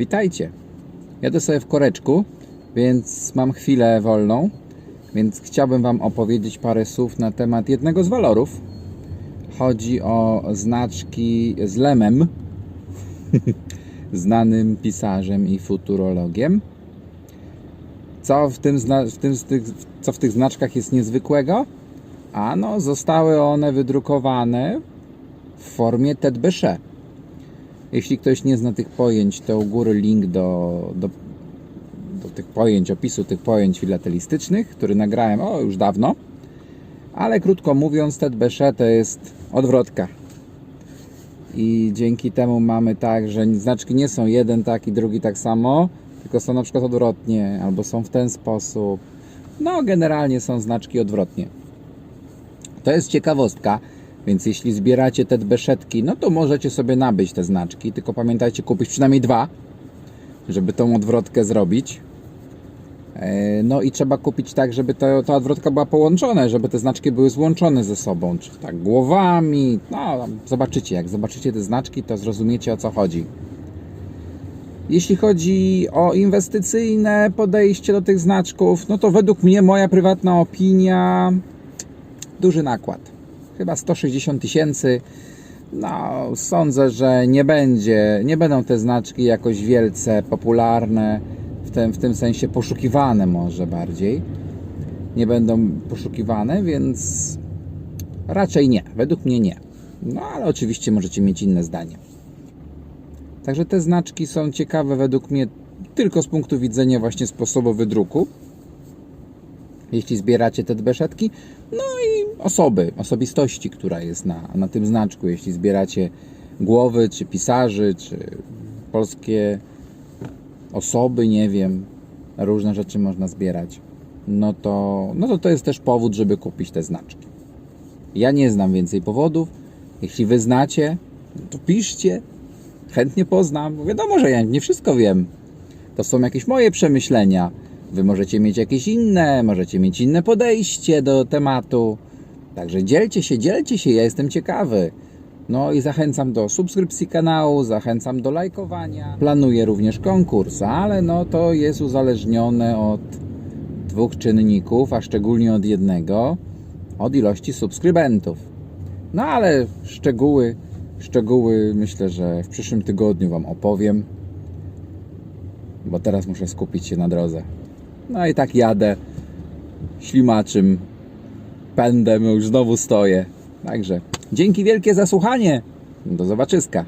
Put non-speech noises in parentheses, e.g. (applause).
Witajcie. Jadę sobie w koreczku, więc mam chwilę wolną, więc chciałbym Wam opowiedzieć parę słów na temat jednego z walorów. Chodzi o znaczki z Lemem, (laughs) znanym pisarzem i futurologiem. Co w, tym, w tym, co w tych znaczkach jest niezwykłego? Ano, zostały one wydrukowane w formie Bechet. Jeśli ktoś nie zna tych pojęć, to u góry link do, do, do tych pojęć, opisu tych pojęć filatelistycznych, który nagrałem o już dawno. Ale krótko mówiąc, Bechet to jest odwrotka. I dzięki temu mamy tak, że znaczki nie są jeden taki, drugi tak samo, tylko są na przykład odwrotnie, albo są w ten sposób. No, generalnie są znaczki odwrotnie. To jest ciekawostka, więc jeśli zbieracie te beszetki, no to możecie sobie nabyć te znaczki, tylko pamiętajcie kupić przynajmniej dwa, żeby tą odwrotkę zrobić. E, No i trzeba kupić tak, żeby to, ta odwrotka była połączona, żeby te znaczki były złączone ze sobą, czy tak głowami. No, zobaczycie, jak zobaczycie te znaczki, to zrozumiecie o co chodzi. Jeśli chodzi o inwestycyjne podejście do tych znaczków, no to według mnie moja prywatna opinia duży nakład. Chyba 160 tysięcy. No, sądzę, że nie będzie, nie będą te znaczki jakoś wielce popularne, w tym, w tym sensie poszukiwane może bardziej. Nie będą poszukiwane, więc raczej nie. Według mnie nie. No, ale oczywiście możecie mieć inne zdanie. Także te znaczki są ciekawe według mnie tylko z punktu widzenia właśnie sposobu wydruku. Jeśli zbieracie te beszetki, no osoby, osobistości, która jest na, na tym znaczku. Jeśli zbieracie głowy, czy pisarzy, czy polskie osoby, nie wiem, różne rzeczy można zbierać, no to, no to to jest też powód, żeby kupić te znaczki. Ja nie znam więcej powodów. Jeśli wy znacie, to piszcie. Chętnie poznam. Wiadomo, że ja nie wszystko wiem. To są jakieś moje przemyślenia. Wy możecie mieć jakieś inne, możecie mieć inne podejście do tematu. Także dzielcie się, dzielcie się, ja jestem ciekawy. No i zachęcam do subskrypcji kanału, zachęcam do lajkowania. Planuję również konkurs, ale no to jest uzależnione od dwóch czynników, a szczególnie od jednego, od ilości subskrybentów. No ale szczegóły, szczegóły myślę, że w przyszłym tygodniu Wam opowiem, bo teraz muszę skupić się na drodze. No i tak jadę ślimaczym pędem, już znowu stoję. Także dzięki wielkie za słuchanie. Do zobaczyska.